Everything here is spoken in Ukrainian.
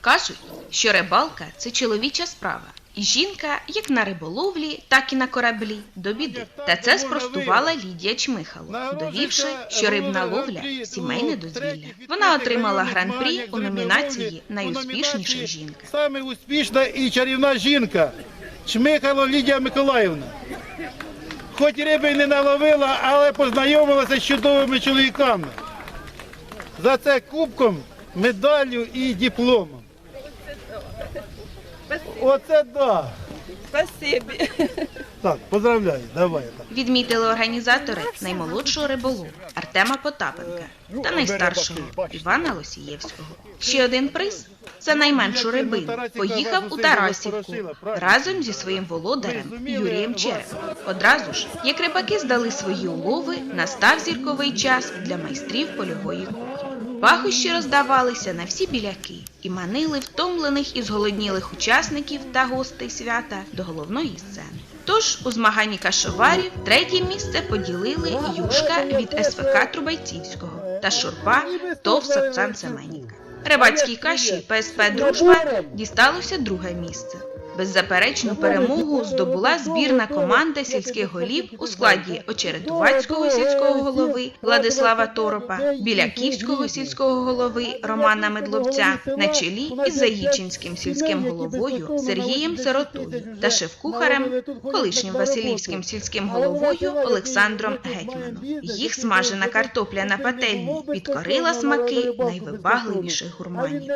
Кажуть, що рибалка це чоловіча справа. І жінка, як на риболовлі, так і на кораблі, до біди. Та це спростувала Лідія Чмихало, довівши, що рибна ловля сімейне дозвілля. Вона отримала гран-прі у номінації Найуспішніша жінка. Саме успішна і чарівна жінка Чмихало Лідія Миколаївна. Хоч риби не наловила, але познайомилася з чудовими чоловіками. За це кубком, медаллю і дипломом. Оце да. Спасибі. Так, поздравляю, давай. Так. Відмітили організатори наймолодшого риболову Артема Потапенка та найстаршого Івана Лосієвського. Ще один приз за найменшу рибину поїхав у Тарасівку разом зі своїм володарем Юрієм Черепом. Одразу ж, як рибаки здали свої улови, настав зірковий час для майстрів польової кухні. Пахощі роздавалися на всі біляки і манили втомлених і зголоднілих учасників та гостей свята до головної сцени. Тож у змаганні кашоварів третє місце поділили Юшка від СВК Трубайцівського та Шурпа ТОВ Сапсан Семеніка. Рибацькій каші ПСП Дружба дісталося друге місце. Беззаперечну перемогу здобула збірна команда сільських голів у складі Очеретувацького сільського голови Владислава Торопа, Біляківського сільського голови Романа Медловця на чолі із Заїчинським сільським головою Сергієм Сиротою та шеф-кухарем, колишнім Василівським сільським головою Олександром Гетьманом. Їх смажена картопля на пательні підкорила смаки найвибагливіших гурманів.